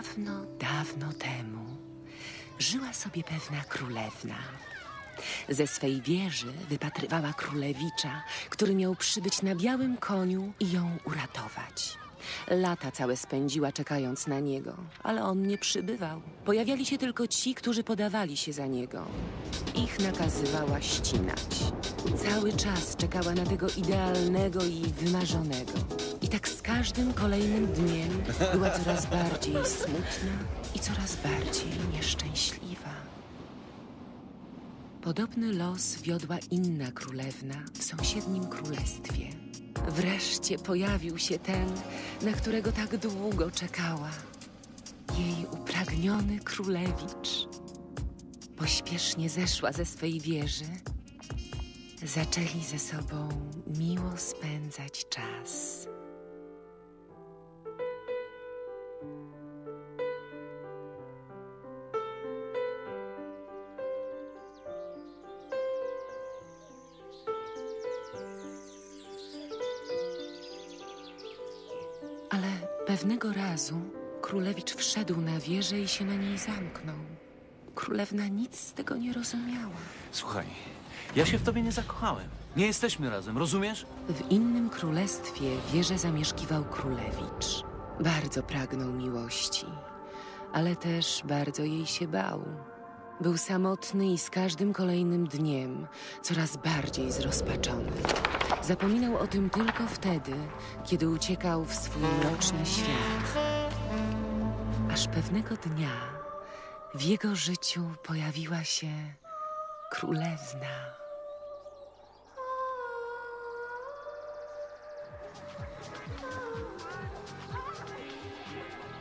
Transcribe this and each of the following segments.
Dawno, dawno temu żyła sobie pewna królewna. Ze swej wieży wypatrywała królewicza, który miał przybyć na białym koniu i ją uratować. Lata całe spędziła czekając na niego, ale on nie przybywał. Pojawiali się tylko ci, którzy podawali się za niego. Ich nakazywała ścinać. Cały czas czekała na tego idealnego i wymarzonego. Każdym kolejnym dniem była coraz bardziej smutna i coraz bardziej nieszczęśliwa. Podobny los wiodła inna królewna w sąsiednim królestwie. Wreszcie pojawił się ten, na którego tak długo czekała. Jej upragniony królewicz. Pośpiesznie zeszła ze swej wieży. Zaczęli ze sobą miło spędzać czas. Pewnego razu królewicz wszedł na wieżę i się na niej zamknął. Królewna nic z tego nie rozumiała. Słuchaj, ja się w tobie nie zakochałem. Nie jesteśmy razem, rozumiesz? W innym królestwie wieżę zamieszkiwał królewicz. Bardzo pragnął miłości, ale też bardzo jej się bał. Był samotny i z każdym kolejnym dniem coraz bardziej zrozpaczony. Zapominał o tym tylko wtedy, kiedy uciekał w swój mroczny świat. Aż pewnego dnia w jego życiu pojawiła się królewna.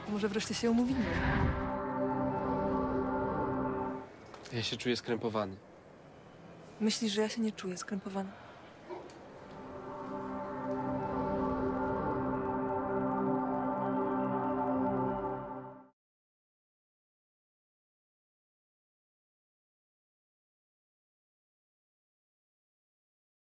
Może wreszcie się umówimy. Ja się czuję skrępowany. Myślisz, że ja się nie czuję skrępowana?